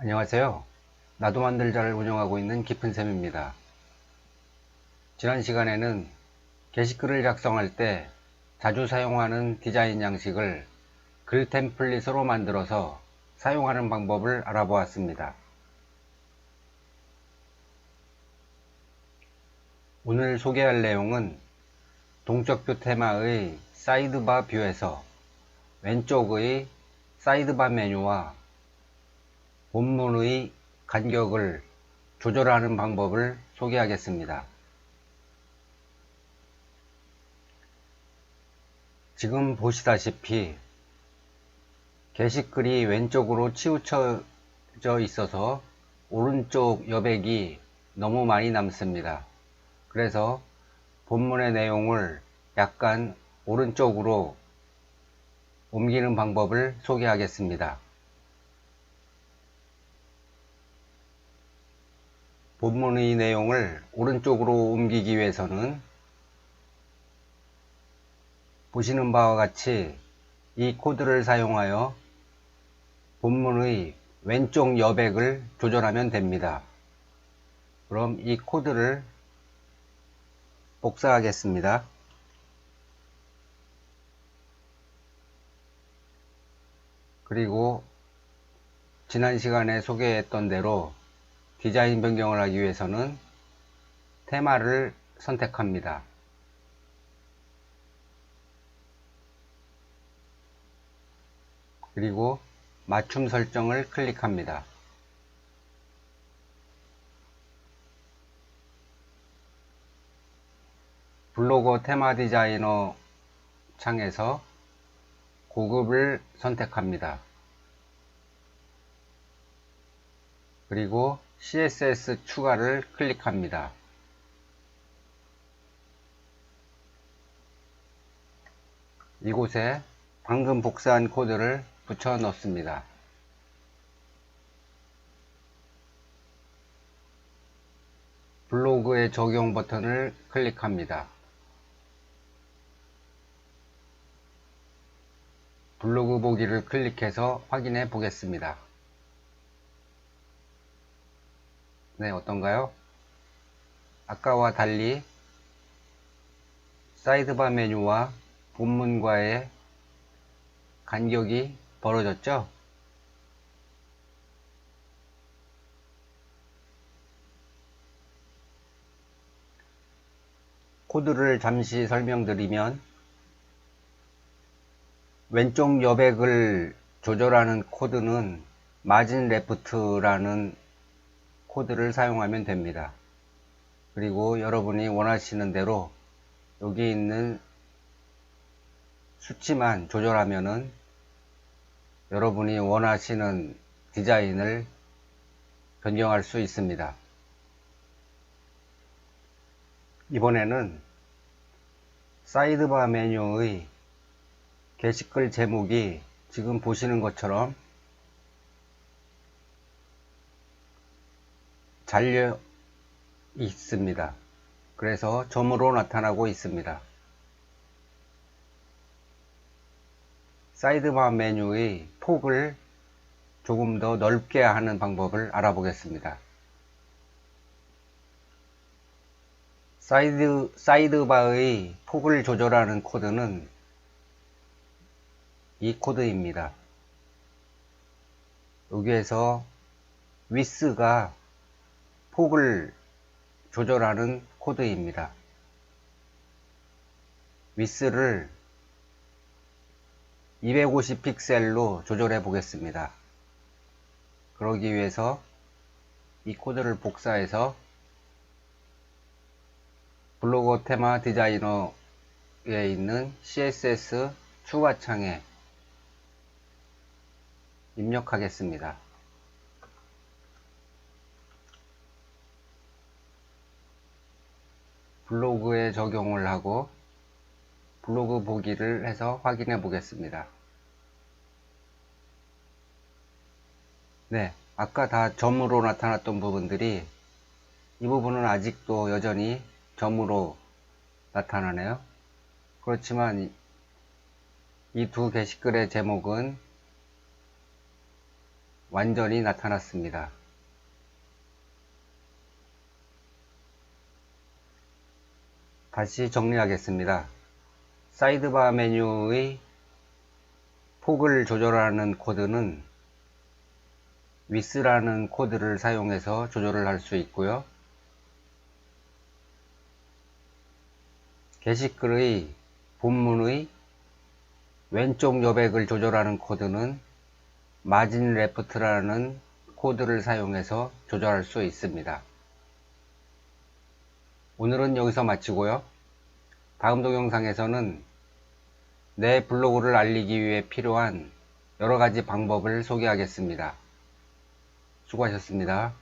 안녕하세요. 나도 만들자를 운영하고 있는 깊은샘입니다. 지난 시간에는 게시글을 작성할 때 자주 사용하는 디자인 양식을 글 템플릿으로 만들어서 사용하는 방법을 알아보았습니다. 오늘 소개할 내용은 동적뷰 테마의 사이드바 뷰에서 왼쪽의 사이드바 메뉴와 본문의 간격을 조절하는 방법을 소개하겠습니다. 지금 보시다시피 게시글이 왼쪽으로 치우쳐져 있어서 오른쪽 여백이 너무 많이 남습니다. 그래서 본문의 내용을 약간 오른쪽으로 옮기는 방법을 소개하겠습니다. 본문의 내용을 오른쪽으로 옮기기 위해서는 보시는 바와 같이 이 코드를 사용하여 본문의 왼쪽 여백을 조절하면 됩니다. 그럼 이 코드를 복사하겠습니다. 그리고 지난 시간에 소개했던 대로 디자인 변경을 하기 위해서는 테마를 선택합니다. 그리고 맞춤 설정을 클릭합니다. 블로거 테마 디자이너 창에서 고급을 선택합니다. 그리고 CSS 추가를 클릭합니다. 이곳에 방금 복사한 코드를 붙여 넣습니다. 블로그의 적용 버튼을 클릭합니다. 블로그 보기를 클릭해서 확인해 보겠습니다. 네, 어떤가요? 아까와 달리 사이드바 메뉴와 본문과의 간격이 벌어졌죠? 코드를 잠시 설명드리면 왼쪽 여백을 조절하는 코드는 마진 레프트라는 코드를 사용하면 됩니다. 그리고 여러분이 원하시는 대로 여기 있는 수치만 조절하면은 여러분이 원하시는 디자인을 변경할 수 있습니다. 이번에는 사이드바 메뉴의 게시글 제목이 지금 보시는 것처럼 잘려 있습니다. 그래서 점으로 나타나고 있습니다. 사이드바 메뉴의 폭을 조금 더 넓게 하는 방법을 알아보겠습니다. 사이드, 사이드바의 폭을 조절하는 코드는 이 코드입니다. 여기에서 위스가 폭을 조절하는 코드입니다. 위스를 250 픽셀로 조절해 보겠습니다. 그러기 위해서 이 코드를 복사해서 블로거 테마 디자이너에 있는 CSS 추가 창에 입력하겠습니다. 블로그에 적용을 하고 블로그 보기를 해서 확인해 보겠습니다. 네, 아까 다 점으로 나타났던 부분들이 이 부분은 아직도 여전히 점으로 나타나네요. 그렇지만 이 두 게시글의 제목은 완전히 나타났습니다. 다시 정리하겠습니다. 사이드바 메뉴의 폭을 조절하는 코드는 위스라는 코드를 사용해서 조절을 할 수 있고요. 게시글의 본문의 왼쪽 여백을 조절하는 코드는 마진 레프트라는 코드를 사용해서 조절할 수 있습니다. 오늘은 여기서 마치고요. 다음 동영상에서는 내 블로그를 알리기 위해 필요한 여러 가지 방법을 소개하겠습니다. 수고하셨습니다.